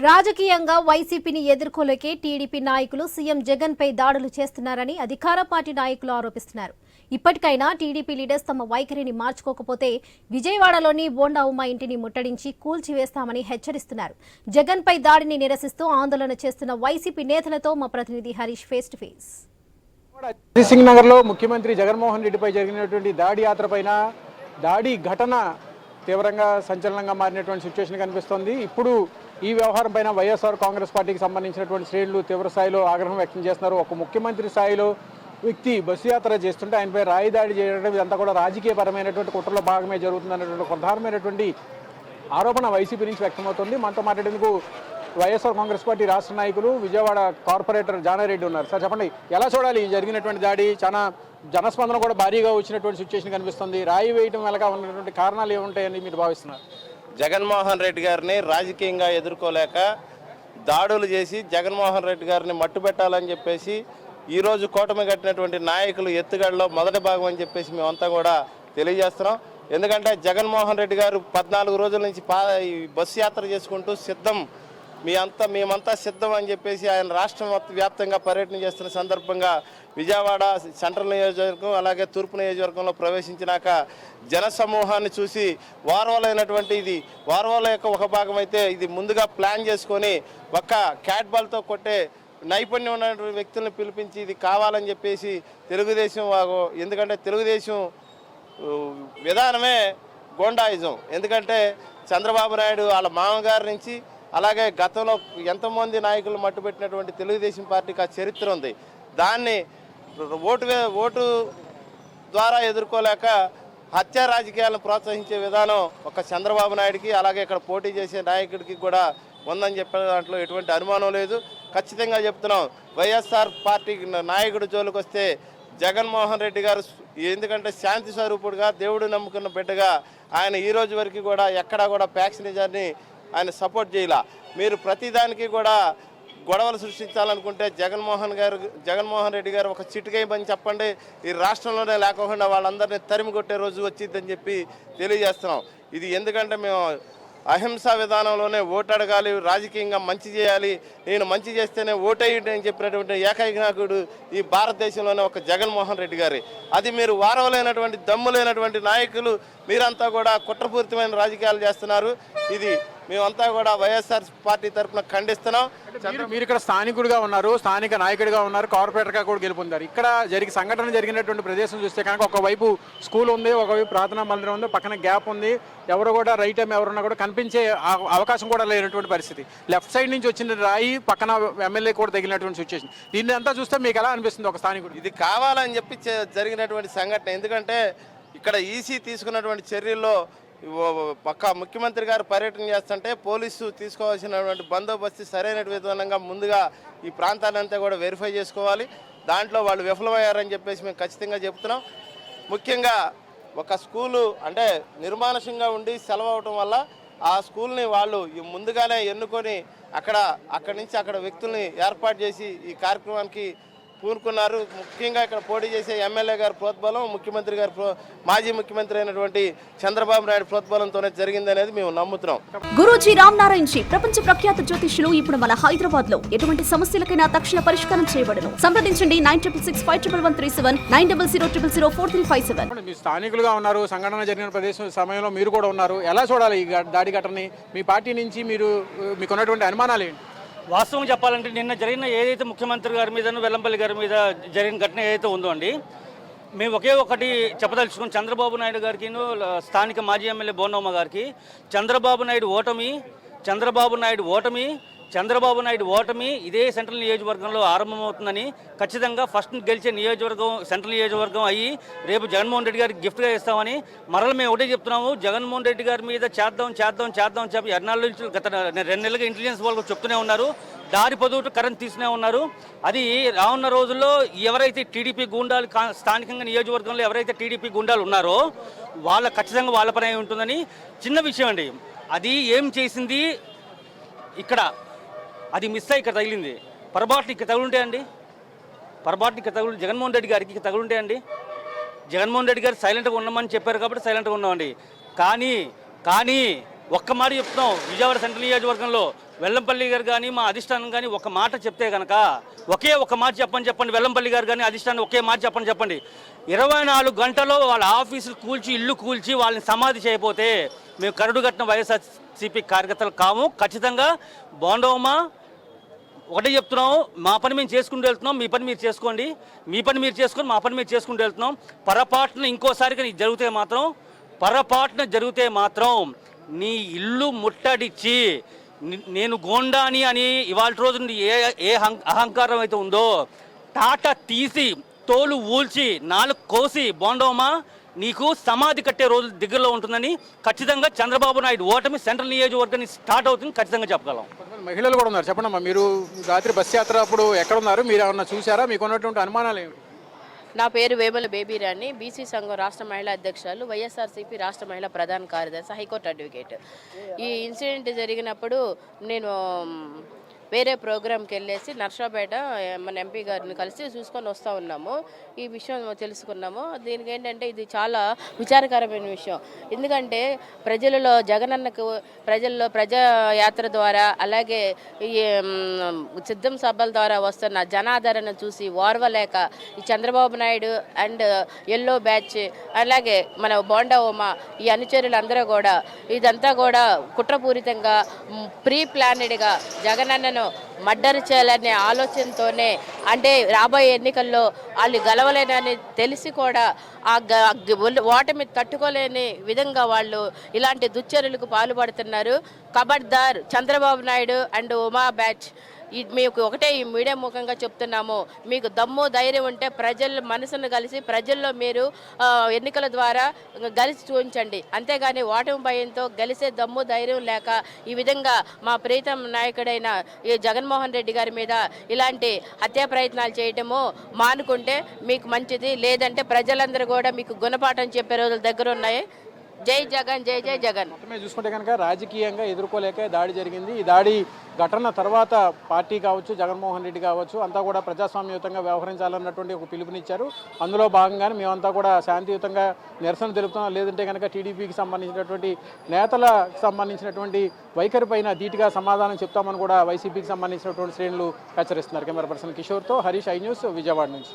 రాజకీయంగా వైసీపీని ఎదుర్కోలేకే టీడీపీ నాయకులు సీఎం జగన్ పై దాడులు చేస్తున్నారని అధికార పార్టీ నాయకులు ఆరోపిస్తున్నారు. ఇప్పటికైనా టీడీపీ లీడర్స్ తమ వైఖరిని మార్చుకోకపోతే విజయవాడలోని బోండా ఉమ్మ ఇంటిని ముట్టడించి కూల్చివేస్తామని హెచ్చరిస్తున్నారు. జగన్ పై దాడిని నిరసిస్తూ ఆందోళన చేస్తున్న వైసీపీ నేతలతో మా ప్రతినిధి హరీష్ ఫేస్ టు ఫేస్ సింగ్ నగర్లో ముఖ్యమంత్రి జగన్మోహన్ రెడ్డిపై జరిగినటువంటి దాడి యాత్ర పైన దాడి ఘటన తీవ్రంగా సంచలనంగా మారినటువంటి సిచ్యువేషన్ కనిపిస్తోంది. ఇప్పుడు ఈ వ్యవహారం పైన వైఎస్ఆర్ కాంగ్రెస్ పార్టీకి సంబంధించినటువంటి శ్రేణులు తీవ్ర స్థాయిలో ఆగ్రహం వ్యక్తం చేస్తున్నారు. ఒక ముఖ్యమంత్రి స్థాయిలో వ్యక్తి బస్సు యాత్ర చేస్తుంటే ఆయనపై రాయి దాడి చేయడం ఇదంతా కూడా రాజకీయపరమైనటువంటి కుట్రలో భాగమే జరుగుతుందనేటువంటి ప్రధానమైనటువంటి ఆరోపణ వైసీపీ నుంచి వ్యక్తమవుతుంది. మనతో మాట్లాడేందుకు వైఎస్ఆర్ కాంగ్రెస్ పార్టీ రాష్ట్ర నాయకులు విజయవాడ కార్పొరేటర్ జానారెడ్డి ఉన్నారు. సార్ చెప్పండి ఎలా చూడాలి? జరిగినటువంటి దాడి చాలా జనస్పందన కూడా భారీగా వచ్చినటువంటి సిచ్యువేషన్ కనిపిస్తుంది. రాయి వేయటం వెనక ఉన్నటువంటి కారణాలు ఏముంటాయని మీరు భావిస్తున్నారు? జగన్మోహన్ రెడ్డి గారిని రాజకీయంగా ఎదుర్కోలేక దాడులు చేసి జగన్మోహన్ రెడ్డి గారిని మట్టుబెట్టాలని చెప్పేసి ఈరోజు కూటమి కట్టినటువంటి నాయకులు ఎత్తుగడలో మొదటి భాగం అని చెప్పేసి మేమంతా కూడా తెలియజేస్తున్నాం. ఎందుకంటే జగన్మోహన్ రెడ్డి గారు పద్నాలుగు రోజుల నుంచి పా ఈ బస్సు యాత్ర చేసుకుంటూ సిద్ధం మీ అంతా మేమంతా సిద్ధం అని చెప్పేసి ఆయన రాష్ట్రం వ్యాప్తంగా పర్యటన చేస్తున్న సందర్భంగా విజయవాడ సెంట్రల్ నియోజకవర్గం అలాగే తూర్పు నియోజకవర్గంలో ప్రవేశించినాక జన సమూహాన్ని చూసి వారవలైనటువంటి ఇది వారవల యొక్క ఒక భాగం అయితే ఇది ముందుగా ప్లాన్ చేసుకొని ఒక్క క్యాట్ బాల్తో కొట్టే నైపుణ్యం ఉన్నటువంటి వ్యక్తులను పిలిపించి ఇది కావాలని చెప్పేసి తెలుగుదేశం ఎందుకంటే తెలుగుదేశం విధానమే గోండాయిజం. ఎందుకంటే చంద్రబాబు నాయుడు వాళ్ళ మామగారి నుంచి అలాగే గతంలో ఎంతమంది నాయకులు మట్టుపెట్టినటువంటి తెలుగుదేశం పార్టీకి ఆ చరిత్ర ఉంది. దాన్ని ఓటు వే- ఓటు ద్వారా ఎదుర్కోలేక హత్య రాజకీయాలను ప్రోత్సహించే విధానం ఒక చంద్రబాబు నాయుడికి అలాగే ఇక్కడ పోటీ చేసే నాయకుడికి కూడా ఉందని చెప్పే దాంట్లో ఎటువంటి అనుమానం లేదు. ఖచ్చితంగా చెప్తున్నాం వైఎస్ఆర్ పార్టీ నాయకుడి జోలికి వస్తే జగన్మోహన్ రెడ్డి గారు ఎందుకంటే శాంతి స్వరూపుడుగా దేవుడు నమ్ముకున్న బిడ్డగా ఆయన ఈ రోజు వరకు కూడా ఎక్కడా కూడా ప్యాక్సినిజాన్ని ఆయన సపోర్ట్ చేయాల. మీరు ప్రతిదానికి కూడా గొడవలు సృష్టించాలనుకుంటే జగన్మోహన్ గారు జగన్మోహన్ రెడ్డి గారు ఒక చిటికేయమని చెప్పండి. ఈ రాష్ట్రంలోనే లేకుండా వాళ్ళందరినీ తరిమి కొట్టే రోజు వచ్చిందని చెప్పి తెలియజేస్తున్నాం. ఇది ఎందుకంటే మేము అహింసా విధానంలోనే ఓటు అడగాలి రాజకీయంగా మంచి చేయాలి నేను మంచి చేస్తేనే ఓటేయండి అని చెప్పినటువంటి ఏకైక నాయకుడు ఈ భారతదేశంలోనే ఒక జగన్మోహన్ రెడ్డి గారి. అది మీరు వారవలైనటువంటి దమ్ము లేనటువంటి నాయకులు మీరంతా కూడా కుట్రపూరితమైన రాజకీయాలు చేస్తున్నారు. ఇది మేమంతా కూడా వైఎస్ఆర్ పార్టీ తరఫున ఖండిస్తున్నాం. మీరు- ఇక్కడ స్థానికుడిగా ఉన్నారు స్థానిక నాయకుడిగా ఉన్నారు కార్పొరేటర్గా కూడా గెలుపొందారు. ఇక్కడ జరిగి సంఘటన జరిగినటువంటి ప్రదేశం చూస్తే కనుక ఒకవైపు స్కూల్ ఉంది ఒకవైపు ప్రార్థనా మందిరం ఉంది పక్కన గ్యాప్ ఉంది. ఎవరు కూడా రైట్ టైం ఎవరున్నా కూడా కనిపించే అవకాశం కూడా లేనటువంటి పరిస్థితి. లెఫ్ట్ సైడ్ నుంచి వచ్చిన రాయి పక్కన ఎమ్మెల్యే కూడా తగిలినటువంటి సిచ్యువేషన్ దీన్ని అంతా చూస్తే మీకు ఎలా అనిపిస్తుంది ఒక స్థానికుడు ఇది కావాలని చెప్పి జరిగినటువంటి సంఘటన. ఎందుకంటే ఇక్కడ ఈసీ తీసుకున్నటువంటి చర్యల్లో పక్క ముఖ్యమంత్రి గారు పర్యటన చేస్తుంటే పోలీసు తీసుకోవాల్సినటువంటి బందోబస్తు సరైన విధానంగా ముందుగా ఈ ప్రాంతాలంతా కూడా వెరిఫై చేసుకోవాలి. దాంట్లో వాళ్ళు విఫలమయ్యారని చెప్పేసి మేము ఖచ్చితంగా చెప్తున్నాం. ముఖ్యంగా ఒక స్కూలు అంటే నిర్మానుషంగా ఉండి సెలవు అవటం వల్ల ఆ స్కూల్ని వాళ్ళు ముందుగానే ఎన్నుకొని అక్కడ అక్కడి నుంచి అక్కడ వ్యక్తుల్ని ఏర్పాటు చేసి ఈ కార్యక్రమానికి పూనుకున్నారు. ముఖ్యంగా ఇక్కడ పోటీ చేసే ఎమ్మెల్యే గారి ప్రోద్బలం ముఖ్యమంత్రి గారి ప్రో మాజీ ముఖ్యమంత్రి అయినటువంటి చంద్రబాబు నాయుడు ప్రోద్బలంతోనే జరిగిందనేది మేము నమ్ముతున్నాం. గురూజీ రామ్ నారాయణ్ జీ ప్రపంచ ప్రఖ్యాత జ్యోతిష్యులు ఇప్పుడు మన హైదరాబాద్లో ఎటువంటి సమస్యలకైనా తక్షణ పరిష్కారం చేయబడను. సంప్రదించండి nine triple six five triple one three seven nine double zero triple zero four three five seven. మీరు స్థానికులుగా ఉన్నారు సంఘటన జరిగిన ప్రదేశం సమయంలో మీరు కూడా ఉన్నారు. ఎలా చూడాలి ఈ దాడి ఘటనని? మీ పార్టీ నుంచి మీరు మీకు ఉన్నటువంటి అనుమానాలు ఏంటి? వాస్తవం చెప్పాలంటే నిన్న జరిగిన ఏదైతే ముఖ్యమంత్రి గారి మీద వెల్లంపల్లి గారి మీద జరిగిన ఘటన ఏదైతే ఉందో అండి మేము ఒకే ఒకటి చెప్పదలుచుకుని చంద్రబాబు నాయుడు గారికి స్థానిక మాజీ ఎమ్మెల్యే బోనమ్మ గారికి చంద్రబాబు నాయుడు ఓటమి చంద్రబాబు నాయుడు ఓటమి చంద్రబాబు నాయుడు ఓటమి ఇదే సెంట్రల్ నియోజకవర్గంలో ఆరంభమవుతుందని ఖచ్చితంగా ఫస్ట్ గెలిచే నియోజకవర్గం సెంట్రల్ నియోజకవర్గం అయ్యి రేపు జగన్మోహన్ రెడ్డి గారికి గిఫ్ట్గా ఇస్తామని మరల మేము ఒకటే చెప్తున్నాము. జగన్మోహన్ రెడ్డి గారి మీద చేద్దాం చేద్దాం చేద్దాం చెప్పి ఎన్నాళ్ళ నుంచి గత రెండు నెలలుగా ఇంటెలిజెన్స్ వాళ్ళు చెప్తూనే ఉన్నారు. దారి పొదువుటు కరెంట్ తీస్తూనే ఉన్నారు. అది రానున్న రోజుల్లో ఎవరైతే టీడీపీ గుండాలు కా- స్థానికంగా నియోజకవర్గంలో ఎవరైతే టీడీపీ గుండాలు ఉన్నారో వాళ్ళ ఖచ్చితంగా వాళ్ళ పని ఉంటుందని చిన్న విషయం అండి. అది ఏం చేసింది? ఇక్కడ అది మిస్ అయ్యి ఇక్కడ తగిలింది. పొరపాటున ఇక్కడ తగులుంటే అండి ఇక్కడ తగులు జగన్మోహన్ రెడ్డి గారికి ఇక్కడ తగులుంటాయండి? జగన్మోహన్ రెడ్డి గారు సైలెంట్గా ఉన్నామని చెప్పారు కాబట్టి సైలెంట్గా ఉన్నామండి. కానీ కానీ ఒక్క మాట చెప్తున్నాం. విజయవాడ సెంట్రల్ నియోజకవర్గంలో వెల్లంపల్లి గారు కానీ మా అధిష్టానం కానీ ఒక మాట చెప్తే కనుక ఒకే ఒక మాట చెప్పని చెప్పండి. వెల్లంపల్లి గారు కానీ అధిష్టానం ఒకే మాట చెప్పని చెప్పండి. ఇరవై నాలుగు గంటలో వాళ్ళ ఆఫీసులు కూల్చి ఇల్లు కూల్చి వాళ్ళని సమాధి చేయకపోతే మేము కరడు కట్టిన వైఎస్ఆర్సీపీ కార్యకర్తలు కాము. ఖచ్చితంగా బాండవమా ఒకటే చెప్తున్నాం మా పని మేము చేసుకుంటూ వెళ్తున్నాం మీ పని మీరు చేసుకోండి. మీ పని మీరు చేసుకొని మా పని మీరు చేసుకుంటూ వెళ్తున్నాం. పొరపాటున ఇంకోసారి కానీ జరిగితే మాత్రం పొరపాటున జరిగితే మాత్రం నీ ఇల్లు ముట్టడిచ్చి నేను గోండాని అని ఇవాళ రోజు నుండి ఏ ఏ అహంకారం అయితే ఉందో టాటా తీసి తోలు ఊల్చి నాలుగు కోసి బోండోమా నీకు సమాధి కట్టే రోజు దగ్గరలో ఉంటుందని ఖచ్చితంగా చంద్రబాబు నాయుడు ఓటమి సెంట్రల్ నియోజకవర్గాన్ని స్టార్ట్ అవుతుంది ఖచ్చితంగా చెప్పగలం. మహిళలు కూడా ఉన్నారు. చెప్పండి అమ్మా మీరు రాత్రి బస్ యాత్ర అప్పుడు ఎక్కడ ఉన్నారు? మీరు ఏమన్నా చూసారా మీకు ఉన్నటువంటి అనుమానాలు ఏమిటి? నా పేరు వేముల బేబీరాణి బీసీ సంఘం రాష్ట్ర మహిళా అధ్యక్షురాలు వైఎస్ఆర్సీపీ రాష్ట్ర మహిళా ప్రధాన కార్యదర్శి హైకోర్టు అడ్వకేట్. ఈ ఇన్సిడెంట్ జరిగినప్పుడు నేను వేరే ప్రోగ్రామ్కి వెళ్ళేసి నర్సాపేట మన ఎంపీ గారిని కలిసి చూసుకొని వస్తూ ఉన్నాము. ఈ విషయం తెలుసుకున్నాము. దీనికి ఏంటంటే ఇది చాలా విచారకరమైన విషయం. ఎందుకంటే ప్రజలలో జగనన్నకు ప్రజల్లో ప్రజా యాత్ర ద్వారా అలాగే ఈ సిద్ధం సభల ద్వారా వస్తున్న జనాదరణ చూసి ఓర్వలేక ఈ Chandrababu Naidu and yellow batch అలాగే మన బోండా ఉమా ఈ అనుచరులందరూ కూడా ఇదంతా కూడా కుట్రపూరితంగా ప్రీ ప్లానెడ్గా జగనన్నను మర్డర్ చేయాలనే ఆలోచనతోనే అంటే రాబోయే ఎన్నికల్లో వాళ్ళు గెలవలేనని తెలిసి కూడా ఆ ఓటమి తట్టుకోలేని విధంగా వాళ్ళు ఇలాంటి దుశ్చర్యలకు పాల్పడుతున్నారు. కబడ్దార్ చంద్రబాబు నాయుడు అండ్ ఉమా బ్యాచ్ మీకు ఒకటే ఈ మీడియా ముఖంగా చెప్తున్నాము. మీకు దమ్ము ధైర్యం ఉంటే ప్రజల మనసును కలిసి ప్రజల్లో మీరు ఎన్నికల ద్వారా గెలిచి చూపించండి. అంతేగాని ఓటమి భయంతో గెలిసే దమ్ము ధైర్యం లేక ఈ విధంగా మా ప్రీతం నాయకుడైన ఈ జగన్మోహన్ రెడ్డి గారి మీద ఇలాంటి హత్యా ప్రయత్నాలు చేయటము మానుకుంటే మీకు మంచిది. లేదంటే ప్రజలందరూ కూడా మీకు గుణపాఠం చెప్పే రోజులు దగ్గర ఉన్నాయి జై జగన్ జై జై జగన్. మొత్తమే చూసుకుంటే కనుక రాజకీయంగా ఎదుర్కోలేక దాడి జరిగింది. ఈ దాడి ఘటన తర్వాత పార్టీ కావచ్చు జగన్మోహన్ రెడ్డి కావచ్చు అంతా కూడా ప్రజాస్వామ్యయుతంగా వ్యవహరించాలన్నటువంటి ఒక పిలుపునిచ్చారు. అందులో భాగంగానే మేమంతా కూడా శాంతియుతంగా నిరసన తెలుపుతున్నాం. లేదంటే కనుక టీడీపీకి సంబంధించినటువంటి నేతలకు సంబంధించినటువంటి వైఖరి పైన ధీటుగా సమాధానం చెప్తామని కూడా వైసీపీకి సంబంధించినటువంటి శ్రేణులు హెచ్చరిస్తున్నారు. కెమెరా పర్సన్ కిషోర్తో హరీష్ ఐ న్యూస్ విజయవాడ నుంచి.